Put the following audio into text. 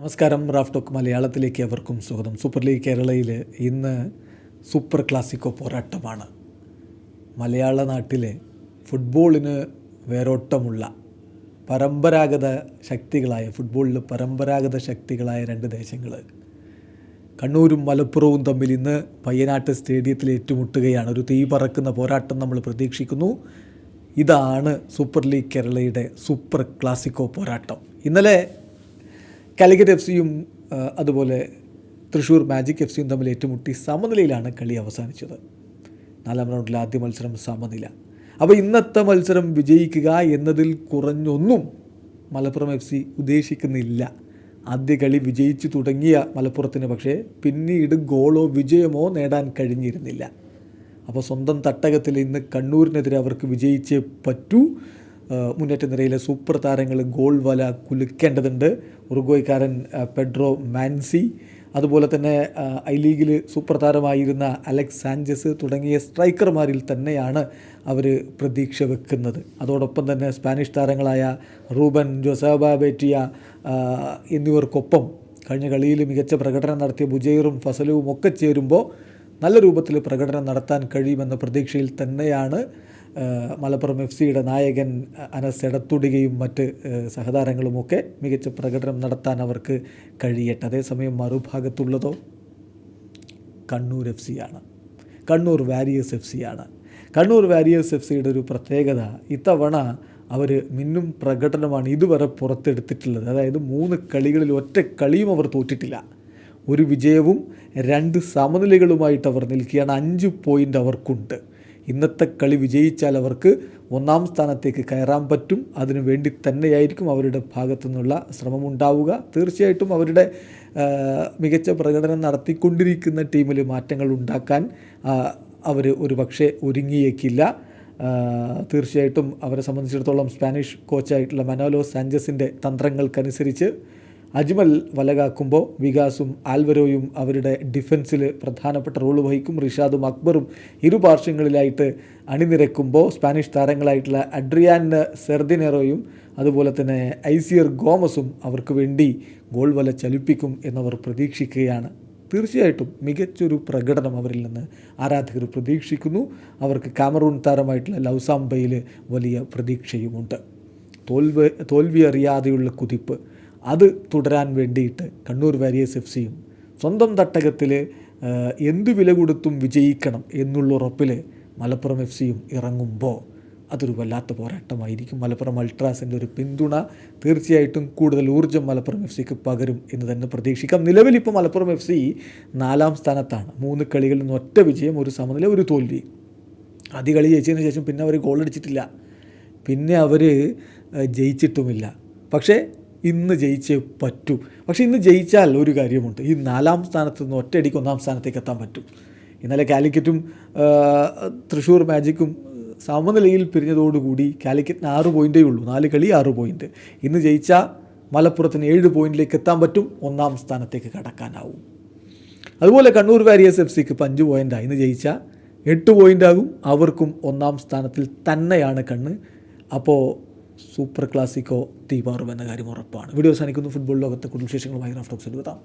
നമസ്കാരം Raf talk മലയാളത്തിലേക്ക് അവർക്കും സ്വാഗതം. സൂപ്പർ ലീഗ് കേരളയിൽ ഇന്ന് സൂപ്പർ ക്ലാസിക്കോ പോരാട്ടമാണ്. മലയാള നാട്ടിലെ ഫുട്ബോളിന് വേരോട്ടമുള്ള പരമ്പരാഗത ശക്തികളായ ഫുട്ബോളിൽ പരമ്പരാഗത ശക്തികളായ രണ്ട് ദേശങ്ങൾ. കണ്ണൂരും മലപ്പുറവും തമ്മിൽ ഇന്ന് പയ്യനാട്ട് സ്റ്റേഡിയത്തിൽ ഏറ്റുമുട്ടുകയാണ്. ഒരു തീ പറക്കുന്ന പോരാട്ടം നമ്മൾ പ്രതീക്ഷിക്കുന്നു. ഇതാണ് സൂപ്പർ ലീഗ് കേരളയുടെ സൂപ്പർ ക്ലാസിക്കോ പോരാട്ടം. ഇന്നലെ കാലിക്കറ്റ് എഫ് സിയും അതുപോലെ തൃശ്ശൂർ മാജിക് എഫ് സിയും തമ്മിൽ ഏറ്റുമുട്ടി സമനിലയിലാണ് കളി അവസാനിച്ചത്. നാലാം റൗണ്ടിലെ ആദ്യ മത്സരം സമനില. അപ്പോൾ ഇന്നത്തെ മത്സരം വിജയിക്കുക എന്നതിൽ കുറഞ്ഞൊന്നും മലപ്പുറം എഫ് സി ഉദ്ദേശിക്കുന്നില്ല. ആദ്യ കളി വിജയിച്ചു തുടങ്ങിയ മലപ്പുറത്തിന് പക്ഷേ പിന്നീട് ഗോളോ വിജയമോ നേടാൻ കഴിഞ്ഞിരുന്നില്ല. അപ്പോൾ സ്വന്തം തട്ടകത്തിൽ ഇന്ന് കണ്ണൂരിനെതിരെ അവർക്ക് വിജയിച്ചേ പറ്റൂ. മുന്നേറ്റ നിരയിലെ സൂപ്പർ താരങ്ങൾ ഗോൾ വല കുലുക്കേണ്ടതുണ്ട്. ഉറുഗോയ്ക്കാരൻ പെഡ്രോ മാൻസി. അതുപോലെ തന്നെ ഐ ലീഗിൽ സൂപ്പർ താരമായിരുന്ന അലക്സ് സാഞ്ചസ് തുടങ്ങിയ സ്ട്രൈക്കർമാരിൽ തന്നെയാണ് അവർ പ്രതീക്ഷ വെക്കുന്നത്. അതോടൊപ്പം തന്നെ സ്പാനിഷ് താരങ്ങളായ റൂബൻ ജോസാബ ബേറ്റിയ എന്നിവർക്കൊപ്പം കഴിഞ്ഞ കളിയിൽ മികച്ച പ്രകടനം നടത്തിയ ബുജൈറും ഫസലുവും ഒക്കെ ചേരുമ്പോൾ നല്ല രൂപത്തിൽ പ്രകടനം നടത്താൻ കഴിയുമെന്ന പ്രതീക്ഷയിൽ തന്നെയാണ് മലപ്പുറം എഫ് സിയുടെ നായകൻ അനസ് എടത്തുടികയും മറ്റ് സഹതാരങ്ങളുമൊക്കെ മികച്ച പ്രകടനം നടത്താൻ അവർക്ക് കഴിയട്ടെ. അതേസമയം മറുഭാഗത്തുള്ളതോ കണ്ണൂർ എഫ് സിയാണ് കണ്ണൂർ വാരിയേഴ്സ് എഫ് സിയാണ് കണ്ണൂർ വാരിയേഴ്സ് എഫ് സിയുടെ ഒരു പ്രത്യേകത ഇത്തവണ അവർ മിന്നും പ്രകടനമാണ് ഇതുവരെ പുറത്തെടുത്തിട്ടുള്ളത്. അതായത് മൂന്ന് കളികളിൽ ഒറ്റ കളിയും അവർ തോറ്റിട്ടില്ല. ഒരു വിജയവും രണ്ട് സമനിലകളുമായിട്ട് അവർ നിൽക്കുകയാണ്. അഞ്ച് പോയിന്റ് അവർക്കുണ്ട്. ഇന്നത്തെ കളി വിജയിച്ചാൽ അവർക്ക് ഒന്നാം സ്ഥാനത്തേക്ക് കയറാൻ പറ്റും. അതിനു വേണ്ടി തന്നെയായിരിക്കും അവരുടെ ഭാഗത്തു നിന്നുള്ള ശ്രമമുണ്ടാവുക. തീർച്ചയായിട്ടും അവരുടെ മികച്ച പ്രകടനം നടത്തിക്കൊണ്ടിരിക്കുന്ന ടീമിൽ മാറ്റങ്ങൾ ഉണ്ടാക്കാൻ അവർ ഒരു പക്ഷേ ഒരുങ്ങിയേക്കില്ല. തീർച്ചയായിട്ടും അവരെ സംബന്ധിച്ചിടത്തോളം സ്പാനിഷ് കോച്ചായിട്ടുള്ള മനാലോ സാഞ്ചസിന്റെ തന്ത്രങ്ങൾക്കനുസരിച്ച് അജ്മൽ വലകാക്കുമ്പോൾ വികാസും ആൽവരോയും അവരുടെ ഡിഫൻസിൽ പ്രധാനപ്പെട്ട റോൾ വഹിക്കും. റിഷാദും അക്ബറും ഇരുപാർശ്വങ്ങളിലായിട്ട് അണിനിരക്കുമ്പോൾ സ്പാനിഷ് താരങ്ങളായിട്ടുള്ള അഡ്രിയാൻ സെർദിനെറോയും അതുപോലെ തന്നെ ഐസിയർ ഗോമസും അവർക്ക് വേണ്ടി ഗോൾ വല ചലിപ്പിക്കും എന്നവർ പ്രതീക്ഷിക്കുകയാണ്. തീർച്ചയായിട്ടും മികച്ചൊരു പ്രകടനം അവരിൽ നിന്ന് ആരാധകർ പ്രതീക്ഷിക്കുന്നു. അവർക്ക് കാമറൂൺ താരമായിട്ടുള്ള ലൗസാംബയിൽ വലിയ പ്രതീക്ഷയുമുണ്ട്. തോൽവ് തോൽവി അറിയാതെയുള്ള കുതിപ്പ് അത് തുടരാൻ വേണ്ടിയിട്ട് കണ്ണൂർ വാരിയേഴ്സ് എഫ് സിയും സ്വന്തം തട്ടകത്തിൽ എന്തു വില കൊടുത്തും വിജയിക്കണം എന്നുള്ള ഉറപ്പിൽ മലപ്പുറം എഫ് സിയും ഇറങ്ങുമ്പോൾ അതൊരു വല്ലാത്ത പോരാട്ടമായിരിക്കും. മലപ്പുറം അൾട്രാസിന്റെ ഒരു പിന്തുണ തീർച്ചയായിട്ടും കൂടുതൽ ഊർജം മലപ്പുറം എഫ് സിക്ക് പകരും എന്ന് തന്നെ പ്രതീക്ഷിക്കാം. നിലവിൽ ഇപ്പോൾ മലപ്പുറം എഫ് സി നാലാം സ്ഥാനത്താണ്. മൂന്ന് കളികളിൽ നിന്ന് ഒറ്റ വിജയം ഒരു സമനില ഒരു തോൽവി. ആദ്യ കളി ജയിച്ചതിന് ശേഷം പിന്നെ അവർ ഗോൾ അടിച്ചിട്ടില്ല പിന്നെ അവർ ജയിച്ചിട്ടുമില്ല. പക്ഷേ ഇന്ന് ജയിച്ചേ പറ്റൂ. പക്ഷേ ഇന്ന് ജയിച്ചാൽ ഒരു കാര്യമുണ്ട്. ഈ നാലാം സ്ഥാനത്ത് നിന്ന് ഒറ്റയടിക്ക് ഒന്നാം സ്ഥാനത്തേക്ക് എത്താൻ പറ്റും. ഇന്നലെ കാലിക്കറ്റും തൃശ്ശൂർ മാജിക്കും സമനിലയിൽ പിരിഞ്ഞതോടുകൂടി കാലിക്കറ്റിന് ആറ് പോയിന്റേ ഉള്ളൂ. നാല് കളി ആറ് പോയിന്റ് ഇന്ന് ജയിച്ചാൽ മലപ്പുറത്തിന് ഏഴ് പോയിന്റിലേക്ക് എത്താൻ പറ്റും. ഒന്നാം സ്ഥാനത്തേക്ക് കടക്കാനാവും. അതുപോലെ കണ്ണൂർ വാരിയേഴ്സ് എഫ് സിക്ക് അഞ്ച് പോയിന്റാണ് ഇന്ന് ജയിച്ചാൽ എട്ട് പോയിന്റാകും അവർക്കും ഒന്നാം സ്ഥാനത്തിൽ തന്നെയാണ് കണ്ണ്. അപ്പോൾ സൂപ്പർ ക്ലാസിക്കോ തീപാറും എന്ന കാര്യം ഉറപ്പാണ്. വീഡിയോ അവസാനിക്കുന്നു. ഫുട്ബോൾ ലോകത്തെ കൂടുതൽ വിശേഷങ്ങളുമായി റാഫ്റ്റോക്സ് എടുത്താം